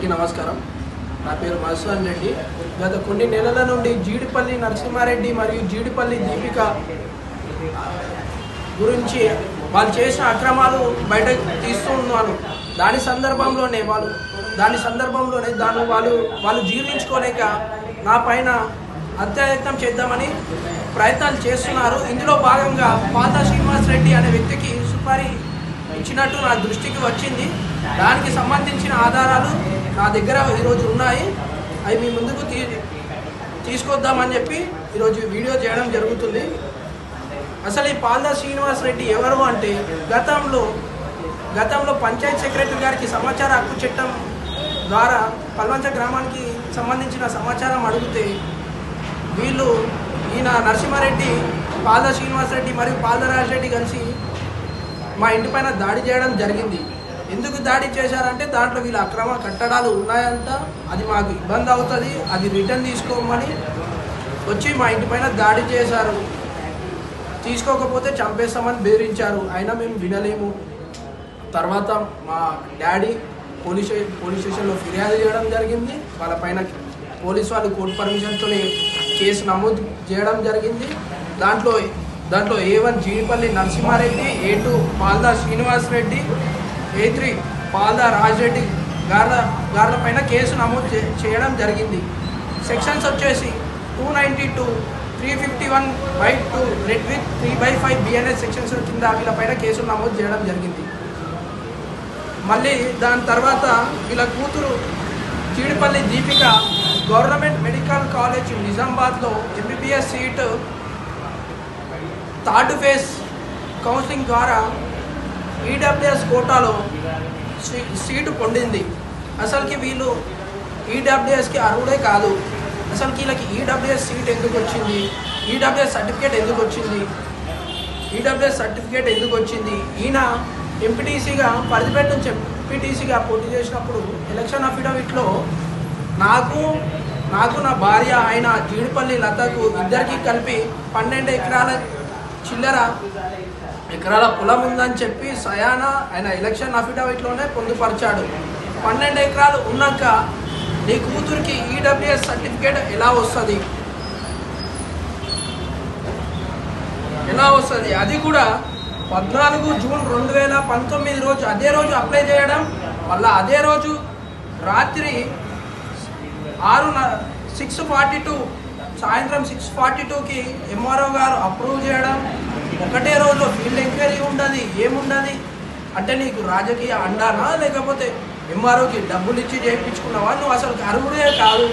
Okay నమస్కారం. నా పేరు మధుసూదన్ రెడ్డి. గత కొన్ని నెలల నుండి జీడిపల్లి నరసింహారెడ్డి మరియు జీడిపల్లి దీపిక గురించి వాళ్ళు చేసిన అక్రమాలు బయట తీస్తున్నాను దాని సందర్భంలోనే వాళ్ళు దాని సందర్భంలోనే దాన్ని వాళ్ళు వాళ్ళు జీర్ణించుకోలేక నా పైన హత్యాయత్నం చేద్దామని ప్రయత్నాలు చేస్తున్నారు. ఇందులో భాగంగా పాత శ్రీనివాస్ రెడ్డి అనే వ్యక్తికి సుపారీ ఇచ్చినట్టు నా దృష్టికి వచ్చింది. దానికి సంబంధించిన ఆధారాలు నా దగ్గర ఈరోజు ఉన్నాయి. అవి మీ ముందుకు తీ తీసుకొద్దామని చెప్పి ఈరోజు వీడియో చేయడం జరుగుతుంది. అసలు ఈ పాల్దా శ్రీనివాస్ రెడ్డి ఎవరు అంటే గతంలో గతంలో పంచాయత్ సెక్రటరీ గారికి సమాచార హక్కు చట్టం ద్వారా పల్వంచ గ్రామానికి సంబంధించిన సమాచారం అడిగితే వీళ్ళు ఈయన నరసింహారెడ్డి పాల్దా శ్రీనివాస్ రెడ్డి మరియు పాల్దా రెడ్డి కలిసి మా ఇంటి పైన దాడి చేయడం జరిగింది. ఎందుకు దాడి చేశారంటే దాంట్లో వీళ్ళ అక్రమ కట్టడాలు ఉన్నాయంట. అది మాకు ఇబ్బంది అవుతుంది. అది రిటర్న్ తీసుకోమని వచ్చి మా ఇంటి పైన దాడి చేశారు. తీసుకోకపోతే చంపేస్తామని బెదిరించారు. అయినా మేము వినలేము. తర్వాత మా డాడీ పోలీస్ పోలీస్ స్టేషన్లో ఫిర్యాదు చేయడం జరిగింది. వాళ్ళ పైన పోలీస్ వాళ్ళు కోర్టు పర్మిషన్తో కేసు నమోదు చేయడం జరిగింది. దాంట్లో దాంట్లో A one Jeedipalli Narasimhareddy A two Malda Srinivas Reddy A three Palda Rajareddy గార్ల గార్ల పైన కేసు నమోదు చేయడం జరిగింది. సెక్షన్స్ వచ్చేసి two ninety two three fifty one by two read with three by five BNS sections కింద వీళ్ళ పైన కేసులు నమోదు చేయడం జరిగింది. మళ్ళీ దాని తర్వాత వీళ్ళ కూతురు Cheedipalli Deepika government medical college నిజామాబాద్లో MBBS seat third phase counselling ద్వారా ఈడబ్ల్యూఎస్ కోటాలో సీ- సీటు పొందింది. అసలుకి వీళ్ళు ఈడబ్ల్యూఎస్కి అర్హుడే కాదు. అసలు వీళ్ళకి ఈడబ్ల్యూఎస్ సీట్ ఎందుకు వచ్చింది? ఈడబ్ల్యూఎస్ సర్టిఫికేట్ ఎందుకు వచ్చింది? ఈడబ్ల్యూఎస్ సర్టిఫికేట్ ఎందుకు వచ్చింది? ఈయన ఎంపీటీసీగా పరిధిపేట నుంచి ఎంపీటీసీగా పోటీ చేసినప్పుడు ఎలక్షన్ అఫిడవిట్లో నాకు నాకు నా భార్య ఆయన జీడిపల్లి లతకు ఇద్దరికి కలిపి పన్నెండు ఎకరాల చిల్లర ఎకరాల పొలం ఉందని చెప్పి సయాన ఆయన ఎలక్షన్ అఫిడవిట్లోనే పొందుపరిచాడు. పన్నెండు ఎకరాలు ఉన్నాక నీ కూతురికి ఈడబ్ల్యూఎస్ సర్టిఫికేట్ ఎలా వస్తుంది? ఎలా వస్తుంది? అది కూడా పద్నాలుగు జూన్ రెండు వేల పంతొమ్మిది రోజు అదే రోజు అప్లై చేయడం మళ్ళీ అదే రోజు రాత్రి ఆరు సిక్స్ ఫార్టీ టూ సాయంత్రం సిక్స్ ఫార్టీ టూకి ఎంఆర్ఓ గారు అప్రూవ్ చేయడం. ఒకటే రోజు ఫీల్డ్ ఎంక్వైరీ ఉండదు ఏముండదు? అంటే నీకు రాజకీయ అండానా? లేకపోతే ఎంఆర్ఓకి డబ్బులు ఇచ్చి చేయించుకున్నావా? నువ్వు అసలు అర్హుడే కాదు.